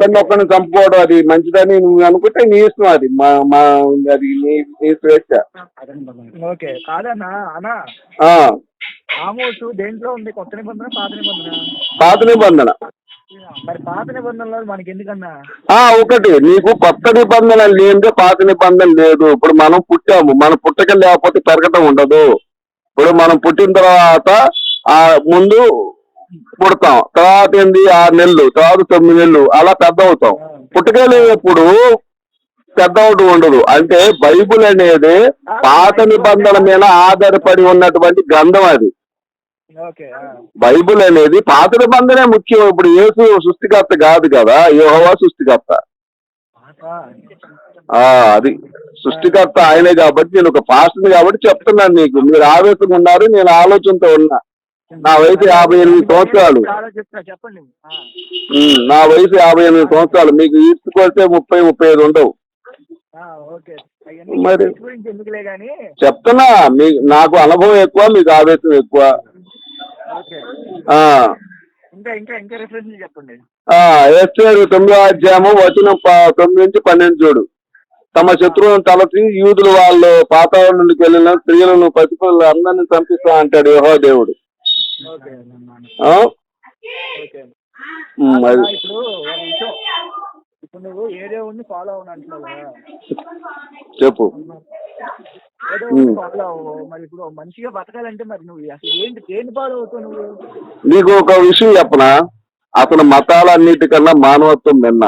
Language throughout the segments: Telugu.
ఒకరిని ఒకరిని చంపుకోవడం అది మంచిదని నువ్వు అనుకుంటే నీ ఇష్టం అది. మా మా అది నీ నీ స్వేచ్ఛ. ఓకే. కాదన్నా అన్నా. ఆ, ఆమోసు దేంట్లో ఉంది? కొత్త నిబంధన పాత నిబంధన? పాత నిబంధన. మరి పాత నిబంధనలో మనకి ఎందుకన్నా? ఆ ఒకటి. నీకు కొత్త నిబంధన లేనిదే పాత నిబంధన లేదు. ఇప్పుడు మనం పుట్టాము. మన పుట్టక లేకపోతే పెరగటం ఉండదు. ఇప్పుడు మనం పుట్టిన తర్వాత ఆ ముందు పుడతాం. తర్వాత ఏంది? ఆరు నెలలు తర్వాత తొమ్మిది నెలలు అలా పెద్ద అవుతాం. పుట్టక లేనప్పుడు పెద్ద అవడం ఉండదు. అంటే బైబుల్ అనేది పాత నిబంధన మీద ఆధారపడి ఉన్నటువంటి గ్రంథం అది. బైబుల్ అనేది పాత నిబంధనే ముఖ్యం. ఇప్పుడు యేసు సృష్టికర్త కాదు కదా యోహోవా సృష్టికర్త. అది. సృష్టికర్త ఆయనే కాబట్టి నేను ఒక పాస్టర్ని కాబట్టి చెప్తున్నాను నీకు. మీరు ఆవేశంగా ఉన్నారు నేను ఆలోచనతో ఉన్నా. నా వయసు యాభై ఎనిమిది సంవత్సరాలు. చెప్పండి. నా వయసు యాభై ఎనిమిది సంవత్సరాలు. మీకు ఈడ్చుకొస్తే ముప్పై ముప్పై ఐదు ఉండవు. మరి- చెప్తున్నా మీ నాకు అనుభవం ఎక్కువ మీకు ఆవేశం ఎక్కువ. చెప్పండి. తొమ్మిదో అధ్యాయము వచనం ప- తొమ్మిది నుంచి పన్నెండు చూడు. తమ శత్రువులను తలసి యూదులు వాళ్ళు పాతాళంలోకి వెళ్ళిన స్త్రీలను పసిపిల్లలు అందరినీ చంపిస్తా అంటాడు యహో దేవుడు. ఇప్పుడు నువ్వు ఏ దేవుడిని ఫాలో చెప్పు. మరి ఇప్పుడు మంచిగా బతకాలంటే మరి నువ్వు అసలు ఏంటి దేని నువ్వు? నీకు ఒక విషయం చెప్పనా? అసలు మతాలన్నిటికన్నా మానవత్వం నిన్న.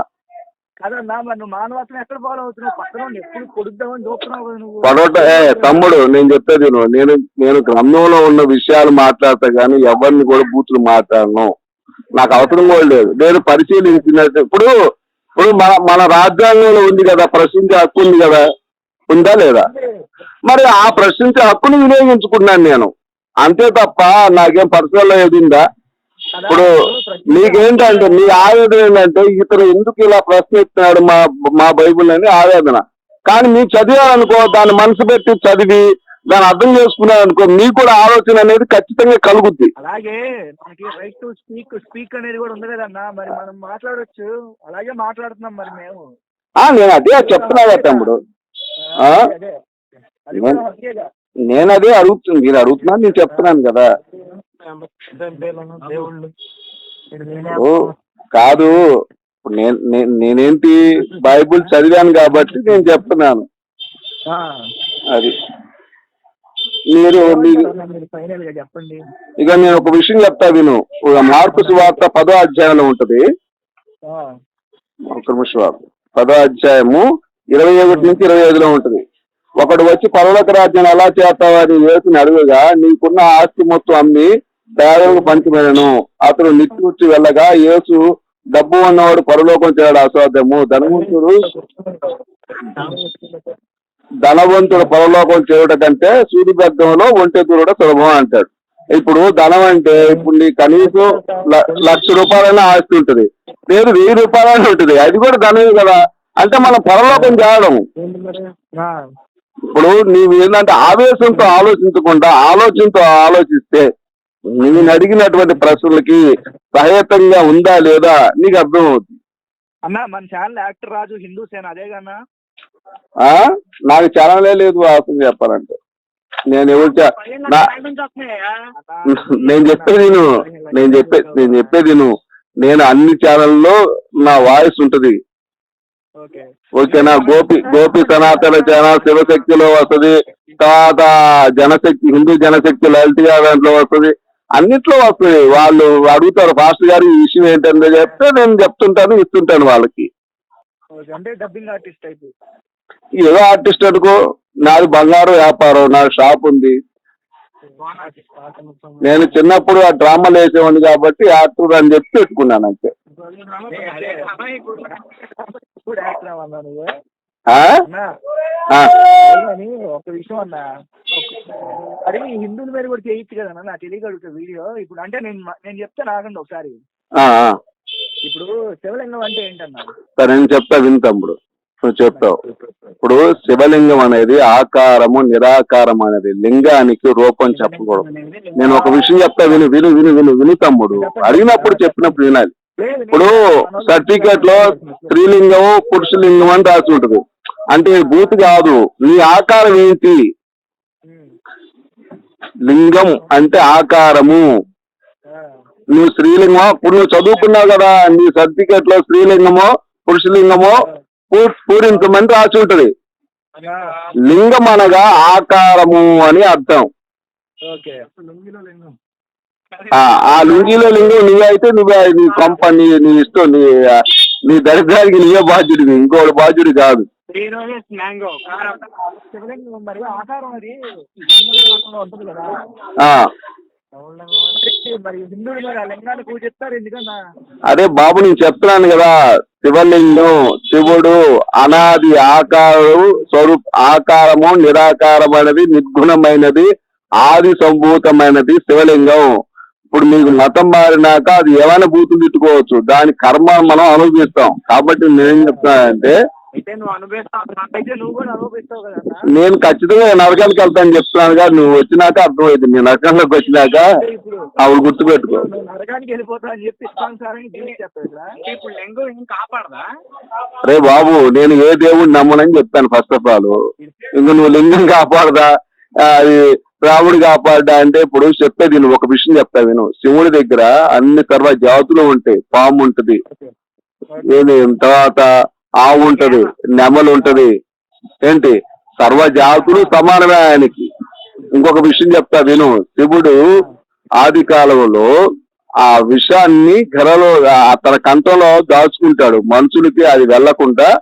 కదన్నా మరి నువ్వు మానవత్వం ఎక్కడ ఫాలో అవుతున్నావు? పక్కన ఎప్పుడు కొడుద్దామని చూస్తున్నావు కదా నువ్వు. ఏ తమ్ముడు నేను చెప్పేది విను. నేను నేను గ్రంథంలో ఉన్న విషయాలు మాట్లాడతా కానీ ఎవరిని కూడా బూతులు మాట్లాడను. నాకు అవసరం కూడా లేదు. నేను పరిశీలించినట్టు. ఇప్పుడు ఇప్పుడు మన మన రాజ్యాంగంలో ఉంది కదా ప్రశ్నించే హక్కు ఉంది కదా? ఉందా లేదా? మరి ఆ ప్రశ్నించే హక్కుని వినియోగించుకున్నాను నేను. అంతే తప్ప నాకేం పర్సనల్ ఏది ఉందా? ఇప్పుడు నీకేంటంటే నీ ఆవేదన ఏంటంటే ఇతను ఎందుకు ఇలా ప్రశ్నిస్తున్నాడు మా మా బైబుల్ అని ఆవేదన. కానీ మీరు చదివారనుకో దాన్ని మనసు పెట్టి చదివి దాన్ని అర్థం చేసుకున్నారు అనుకో మీకు కూడా ఆలోచన అనేది ఖచ్చితంగా కలుగుద్ది. అలాగే మనకి రైట్ టు స్పీక్ స్పీక్ అనేది కూడా ఉంది కదన్నా. మరి మనం మాట్లాడొచ్చు. అలాగే మాట్లాడుతున్నాం మరి మేము. ఆ నేను అదే చెప్తున్నా కదా తమ్ముడు. నేను అదే అడుగుతుంది మీరు అడుగుతున్నాను నేను చెప్తున్నాను కదా. కాదు. నేనేంటి బైబుల్ చదివాను కాబట్టి నేను చెప్తున్నాను. అది. మీరు చెప్పండి. ఇక నేను ఒక విషయం చెప్తా విను. మార్పు సువార్త పదో అధ్యాయంలో ఉంటది. ఆ, ఒక నిమిషం పదో అధ్యాయము ఇరవై ఒకటి నుంచి ఇరవై ఐదులో ఉంటది. ఒకడు వచ్చి పరలోక రాజ్యాన్ని ఎలా చేస్తావని యేసుని అడుగుగా నీకున్న ఆస్తి మొత్తం అమ్మి పేదలకు పంచిపోయాను అతడు నిట్టూర్చి వెళ్ళగా యేసు డబ్బు ఉన్నవాడు పరలోకం చేయడం అసాధ్యము ధనవంతుడు ధనవంతుడు పరలోకం చేయడం కంటే సూది బెద్దంలో ఒంటె దూరడం సులభం అంటాడు. ఇప్పుడు ధనం అంటే ఇప్పుడు నీ కనీసం లక్ష రూపాయలైనా ఆస్తి ఉంటుంది. లేదు వెయ్యి రూపాయలైనా ఉంటుంది. అది కూడా ధనమే కదా. అంటే మనం పరలోకం చేయడం ఇప్పుడు నీవు ఏంటంటే ఆవేశంతో ఆలోచించకుండా ఆలోచనతో ఆలోచిస్తే నేను అడిగినటువంటి ప్రశ్నలకి సహేతంగా ఉందా లేదా నీకు అర్థం అవుతుంది అన్న మన ఛానల్ యాక్టర్ రాజు హిందూ సేన అదే కన్నా? ఆ? నాకు ఛానలే లేదు అసలు చెప్పాలంటే. నేను ఎవరు నేను చెప్పేది నేను చెప్పే నేను చెప్పేది నువ్వు నేను అన్ని ఛానల్లో నా వాయిస్ ఉంటది. ఓకే. ఓకేనా? గోపి గోపి సనాతన ఛానల్ శివశక్తిలో వస్తది. తర్వాత జనశక్తి హిందూ జనశక్తి లలితగా దాంట్లో వస్తది. అన్నిట్లో వస్తుంది వాళ్ళు అడుగుతారు ఫాస్ట్ గారు ఈ విషయం ఏంటంటే చెప్తే నేను చెప్తుంటాను ఇస్తుంటాను వాళ్ళకి. ఓకే అంటే డబ్బింగ్ ఆర్టిస్ట్ టైప్. ఏదో ఆర్టిస్ట్ అనుకో నాది బంగారు వ్యాపారం నా షాప్ ఉంది. నేను చిన్నప్పుడు ఆ డ్రామాలు వేసేవాడిని కాబట్టి యాక్టర్ అని చెప్పి పెట్టుకున్నాను అంతే. ఒక విషయం అన్న. ఈ హిందువుల మీద కూడా చేయొచ్చు కదా నాకు తెలియక అడుగుతా వీడియో. ఇప్పుడు అంటే నేను నేను చెప్తాను ఆగండి ఒకసారి. ఇప్పుడు శివలింగం అంటే ఏంటన్నా? సరే నేను చెప్తా విను తమ్ముడు నువ్వు చెప్తావు ఇప్పుడు శివలింగం అనేది ఆకారము నిరాకారం అనేది లింగానికి రూపం చెప్పకూడదు. నేను ఒక విషయం చెప్తా విను విను విను విను విను తమ్ముడు. అడిగినప్పుడు చెప్పినప్పుడు వినాలి. ఇప్పుడు సర్టిఫికేట్లో స్త్రీలింగం పురుషలింగం అని రాసి ఉంటుంది. అంటే బూత్ కాదు నీ ఆకారం ఏంటి. లింగం అంటే ఆకారము. నువ్వు స్త్రీలింగమో? ఇప్పుడు నువ్వు చదువుకున్నావు కదా నీ సర్టిఫికేట్లో స్త్రీలింగమో పురుషలింగమో పూరించమని రాసి ఉంటది. లింగం అనగా ఆకారము అని అర్థం. ఆ ఆ లుంగిలో లింగం నువ్వే అయితే నువ్వే నీ కొంప నీ నీ ఇష్టం నీ నీ దరిద్రానికి నీవే బాధ్యుడివి. ఇంకోటి బాధ్యుడు కాదు. మ్యాంగో. శివలింగం మరి ఆకారం అది లింగంలో ఉంటుంది కదా. ఆ. మరి- మరి హిందువులు మరి ఆ లింగాన్ని పూజిస్తారు ఎందుకన్నా? అదే బాబు నేను చెప్తున్నాను కదా శివలింగం శివుడు అనాది ఆకారం స్వరూప్ ఆకారము నిరాకారమైనది నిర్గుణమైనది ఆది సంభూతమైనది శివలింగం. ఇప్పుడు మీకు మతం మారినాక అది ఏమైనా బూతులు తిట్టుకోవచ్చు. దాని కర్మ మనం అనుభవిస్తాం. కాబట్టి నేనేం చెప్తానంటే అయితే నువ్వు అనుభవిస్తావు నువ్వు కూడా అనుభవిస్తావు కదా నేను ఖచ్చితంగా నరకానికి వెళ్తాను చెప్తున్నానుగా నువ్వు వచ్చినాక అర్థమైంది. నేను నరకంలోకి వచ్చినాక ఆవిడ గుర్తుపెట్టుకో. నరకానికి వెళ్ళిపోతా అని చెప్పి ఇప్పుడు లింగం ఏం కాపాడదా? రే బాబు నేను ఏ దేవుడిని నమ్మనని చెప్తాను ఫస్ట్ ఆఫ్ ఆల్ ఇంక నువ్వు లింగం కాపాడదా? అది రాముడు కాపాడా అంటే ఇప్పుడు చెప్పేది నువ్వు ఒక విషయం చెప్తా విను. శివుడి దగ్గర అన్ని సర్వ జాతులు ఉంటాయి. పాము ఉంటది. ఏది? తర్వాత ఆవు ఉంటది నెమలు ఉంటది. ఏంటి? సర్వ జాతులు సమానమే ఆయనకి. ఇంకొక విషయం చెప్తా విను. శివుడు ఆది కాలంలో ఆ విషాన్ని ఘరలో ఆ తన కంఠంలో దాచుకుంటాడు. మనుషులకి అది వెళ్ళకుండా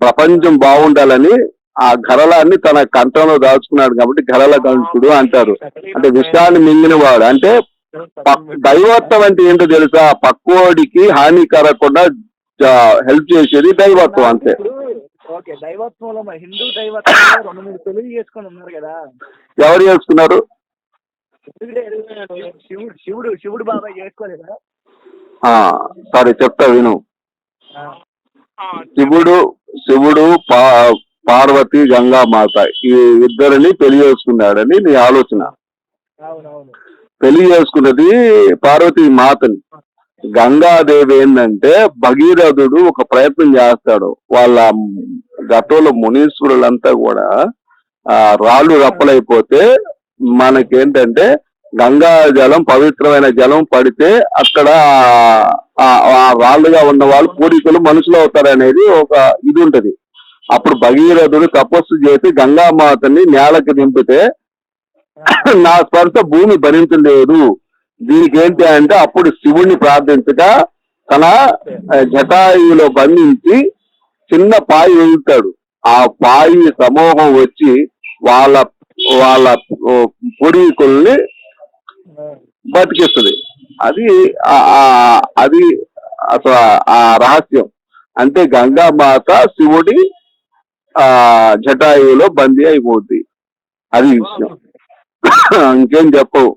ప్రపంచం బాగుండాలని ఆ గరలాన్ని తన కంఠంలో దాచుకున్నాడు కాబట్టి గరల గంటుడు అంటారు. అంటే విషాన్ని మింగినవాడు. అంటే దైవత్వం అంటే ఏంటో తెలుసా? పక్కోడికి హాని కలగకుండా హెల్ప్ చేసేది దైవత్వం అంతే. ఇప్పుడు ఓకే దైవత్వంలో మరి హిందూ దైవత్వంలో రెండు మూడు పెళ్ళి చేసుకొని ఉన్నారు కదా. ఎవరు చేసుకున్నారు? శివుడు శివుడు శివుడు బాబాయ్ చేసుకోలేదా? ఆ సరే చెప్తా విను. శివుడు శివుడు పా పార్వతి గంగామాత ఈ ఇద్దరిని పెళ్ళి చేసుకున్నాడని నీ ఆలోచన. పెళ్ళి చేసుకున్నది పార్వతి మాతని. గంగాదేవి ఏంటంటే భగీరథుడు ఒక ప్రయత్నం చేస్తాడు. వాళ్ళ గతంలో మునీశ్వరులంతా కూడా ఆ రాళ్ళు రప్పలైపోతే మనకేంటంటే గంగా జలం పవిత్రమైన జలం పడితే అక్కడ ఆ- రాళ్ళుగా ఉన్న వాళ్ళు పూర్వీకులు మనుషులు అవుతారనేది ఒక ఇది ఉంటది అప్పుడు భగీరథుడు తపస్సు చేసి గంగామాతని నేలకి దింపితే నా స్పర్శ భూమి భరించలేదు. దీనికి ఏంటి అంటే అప్పుడు శివుణ్ణి ప్రార్థించగా తన జటాయులో బంధించి చిన్న పాయి వెళ్తాడు ఆ పాయి సమూహం వచ్చి వాళ్ళ వాళ్ళ ఓ, పూర్వీకుల్ని బతికిస్తుంది. అది అది అసలు ఆ రహస్యం. అంటే గంగామాత శివుడి ఆ జటాయువులో బందీ అయిపోద్ది. అది విషయం. ఇంకేం చెప్పవు.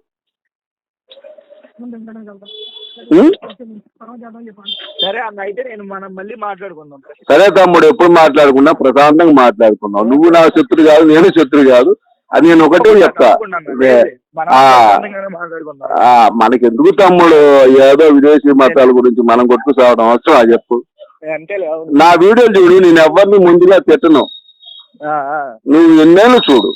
సరే అన్న అయితే నేను మనం మళ్ళీ మాట్లాడుకుందాం. సరే తమ్ముడు ఎప్పుడు మాట్లాడుకున్నా ప్రశాంతంగా మాట్లాడుకున్నావు నువ్వు నా శత్రు కాదు నేను శత్రు కాదు. అది నేను ఒకటే చెప్తా. ఇదే, మనం ఆ. ప్రశాంతంగానే మాట్లాడుకుందాం. ఆ, మనకెందుకు తమ్ముడు? ఏదో విదేశీ మతాల గురించి మనం కొట్టుకు సావడం అవసరం అది చెప్పు. నా వీడియోలు చూడు నేను ఎవరిని ముందుగా తిట్టను. ఆ, ఆ. నువ్వు ఎన్నేళ్ళు చూడు.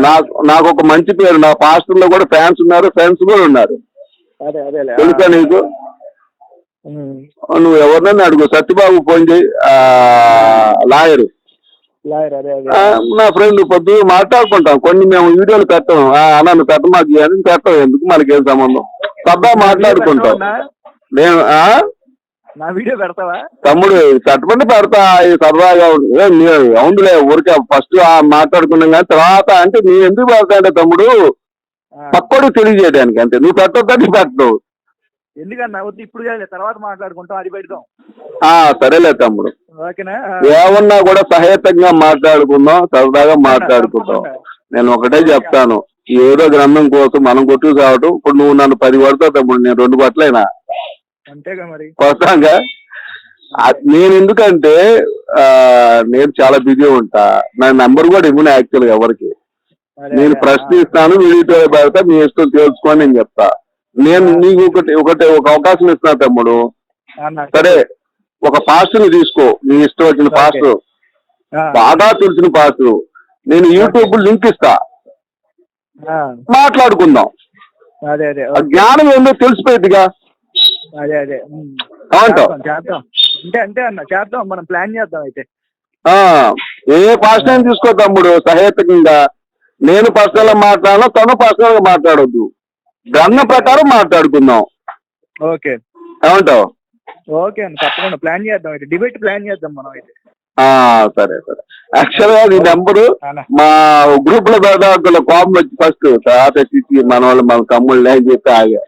నాకు నాకు ఒక మంచి పేరు నా పాస్టర్లో కూడా ఫ్యాన్స్ ఉన్నారు ఫ్యాన్స్ కూడా ఉన్నారు. తెలుసా నీకు. నువ్వు ఎవరినైనా అడుగు సత్యబాబు ఫోన్ చేయి లాయరు. నా ఫ్రెండ్ పొద్దు మాట్లాడుకుంటాం కొన్ని మేము వీడియోలు పెట్టాం. అన్న నువ్వు పెట్ట మాకు అని పెట్టాం ఎందుకు మనకేం సంబంధం? సరదా మాట్లాడుకుంటాం? నేను ఆ? నా వీడియో పెడతావా? తమ్ముడు తట్టుకుంటే పెడతా సరదాగా అవునులే ఊరికే ఫస్ట్ మాట్లాడుకున్నాం కానీ తర్వాత అంటే నీ ఎందుకు పెడతా అంటే తమ్ముడు. పక్కోడు తెలియజేయడానికి అంతే. నువ్వు పెట్టొద్దని పెట్టవు ఎందుకన్నా? వద్దు ఇప్పుడు తర్వాత మాట్లాడుకుంటాం అది పెడదాం. ఆ సరేలే తమ్ముడు. ఓకేనా? ఏమన్నా కూడా సహేతంగా మాట్లాడుకుందాం సరదాగా మాట్లాడుకుందాం. నేను ఒకటే చెప్తాను ఏదో గ్రంథం కోసం మనం కొట్టుకు సావటం ఇప్పుడు నువ్వు నన్ను పది పడతావు తమ్ముడు నేను రెండు పట్లైనా అంతేగా మరి. నేను ఎందుకంటే నేను చాలా బిజీ ఉంటా. నా నెంబర్ కూడా ఇవ్వను యాక్చువల్ ఎవరికి. అదే, నేను ప్రశ్నిస్తాను వీడియో పెడతా మీ ఇష్టం తెలుసుకొని నేను చెప్తా. నేను నీకు ఒకటి ఒకటి ఒక అవకాశం ఇస్తున్నా తమ్ముడు. సరే ఒక పాస్టర్ని తీసుకో నీ ఇష్టం వచ్చిన పాస్టర్ బాగా తెలిసిన పాస్టర్ నేను యూట్యూబ్ లింక్ ఇస్తా. మాట్లాడుకుందాం. జ్ఞానం ఏందో తెలిసిపోయిందిగా అదే అదే. ఏమంటావ్? చేద్దాం, అంటే అంటే అన్న చేద్దాం మనం ప్లాన్ చేద్దాం అయితే. ఆ ఏ పాస్టర్ అయినా తీసుకో తమ్ముడు సహేతుకంగా. నేను పర్సనల్గా మాట్లాడను తను పర్సనల్గా మాట్లాడొద్దు. గ్రంథం ప్రకారం మాట్లాడుకుందాం. ఓకే. ఏమంటావు? ఓకే అన్న తప్పకుండా ప్లాన్ చేద్దాం అయితే. డిబేట్ ప్లాన్ చేద్దాం మనం అయితే. ఆ సరే సరే. యాక్చువల్గా నీ నెంబరు మా గ్రూప్లో పెడదాకుల కోపం వచ్చి ఫస్ట్ తర్వాత చిచ్చి మన వాళ్ళు మన తమ్ముళ్ళు అని చెప్పి ఆగా.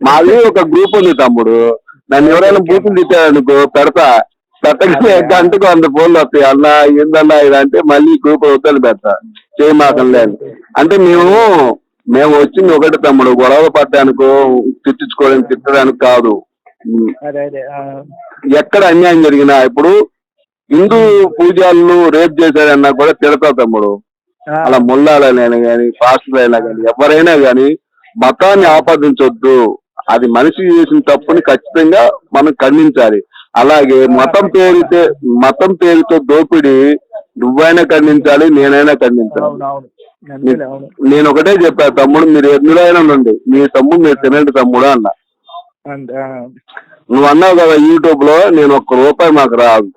మాది ఒక గ్రూప్ ఉంది తమ్ముడు. నన్ను ఎవరైనా బూతులు తిట్టారనుకో పెడతా. పెట్టగానే గంటకు వంద ఫోన్లు వస్తాయి. అన్న ఏందన్నా ఇదంటే మళ్ళీ గ్రూప్ వద్దలు పెడతా. చేయమాకంలే అని. అంటే మేము మేము వచ్చింది ఒకటి తమ్ముడు. గొడవ పడ్డానుకో తిట్టించుకోవడానికి తిట్టడానికి కాదు. ఎక్కడ అన్యాయం జరిగినా ఇప్పుడు హిందూ పూజారులు రేప్ చేశారన్నా కూడా తిడతా తమ్ముడు. అలా ముల్లాలైనా కానీ పాస్టర్ అయినా కానీ ఎవరైనా కానీ మతాన్ని ఆపాదించొద్దు. అది మనిషి చేసిన తప్పుని ఖచ్చితంగా మనం ఖండించాలి. అలాగే మతం పేరుతో మతం పేరుతో దోపిడీ నువ్వైనా ఖండించాలి నేనైనా ఖండించాలి. నేను ఒకటే చెప్పా తమ్ముడు మీరు ఎందులో నుండి మీ తమ్ముడు మీరు తినండి తమ్ముడు అన్న. నువ్వు అన్నావు కదా యూట్యూబ్లో నేను ఒక్క రూపాయి మాకు రాదు.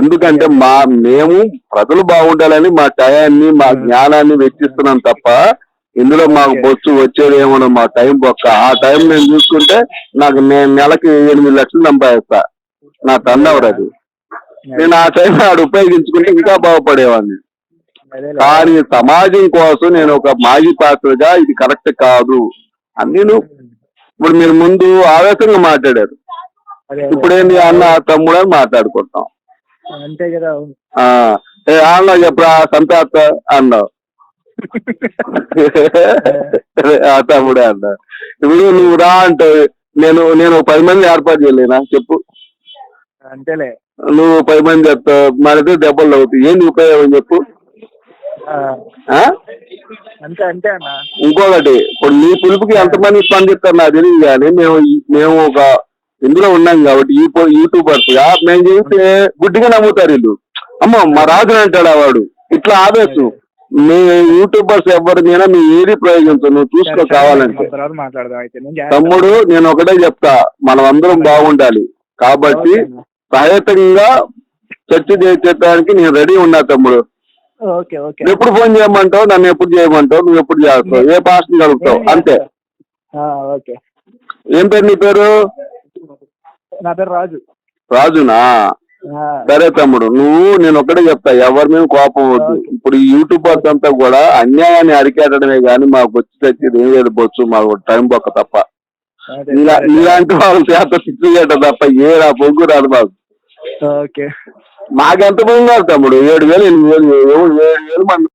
ఎందుకంటే మా మేము ప్రజలు బాగుండాలని మా టయాన్ని మా జ్ఞానాన్ని వెచ్చిస్తున్నాం తప్ప ఇందులో మాకు బొచ్చు వచ్చేది ఏమన్నా మా టైం బొక్క. ఆ టైం నేను చూసుకుంటే నాకు నేను నెలకి ఎనిమిది లక్షలు సంపాదిస్తా. నా టర్న్ అది? నేను ఆ టైం ఆడు ఉపయోగించుకుంటే ఇంకా బాగుపడేవాడిని. కానీ సమాజం కోసం నేను ఒక మాజీ పాత్రగా ఇది కరెక్ట్ కాదు. అని నేను ఇప్పుడు మీరు ముందు ఆవేశంగా మాట్లాడారు. ఇప్పుడు ఏంది అన్న తమ్ముడు అని మాట్లాడుకుంటాం. అంతే కదా. అన్న చెప్పరా సంతాత అన్నావు. ఆ తమ్ముడే అన్న. ఇప్పుడు నువ్వు రా అంటే నేను నేను పది మంది ఏర్పాటు చేయలేనా? చెప్పు. అంతేలే. నువ్వు పది మంది చెప్తావు. మనకి దెబ్బలు అవుతాయి ఏంది ఉపయోగం చెప్పు. అంతే అంతే అన్న. ఇంకొకటి ఇప్పుడు నీ పిలుపుకి ఎంతమంది స్పందిస్తారు నాకు తెలియదు కానీ మేము మేము ఒక ఇందులో ఉన్నాం కాబట్టి యూట్యూబర్స్. గా మేము చేస్తే గుడ్డిగా నమ్ముతారు వీళ్ళు. అమ్మ మా రాజు అంటాడు ఆ వాడు? ఇట్లా ఆవేశం మీ యూట్యూబర్స్ ఎవరి మీద మీ ఏది ప్రయోగించు నువ్వు చూసుకో కావాలంటే. తమ్ముడు నేను ఒకటే చెప్తా. మనం అందరం బాగుండాలి. కాబట్టి. సహేతంగా చర్చ చేసేటానికి నేను రెడీ ఉన్నా తమ్ముడు. ఎప్పుడు ఫోన్ చేయమంటావు నన్ను ఎప్పుడు చేయమంటావు నువ్వు ఎప్పుడు చేస్తావు ఏ పాస్టర్ కలుగుతావు అంతే. ఏం పేరు నీ పేరు? నా పేరు రాజు. రాజునా? సరే తమ్ముడు నువ్వు నేను ఒకటే చెప్తా ఎవరి మీద కోపం వద్దు. ఇప్పుడు ఈ యూట్యూబర్స్ అంతా కూడా అన్యాయాన్ని అరికేటడమే కానీ మాకు వచ్చి తెచ్చేది ఏం లేదు బొచ్చు మాకు టైం బొక్క తప్ప. ఇలాంటి వాళ్ళ చేత సిచ్యువేట తప్ప ఏ నా పొగ్గు రాదు మాకు. మాకెంత ఉన్నారు తమ్ముడు ఏడు వేలు ఎనిమిది వేలు ఏడు ఏడు వేలు మంది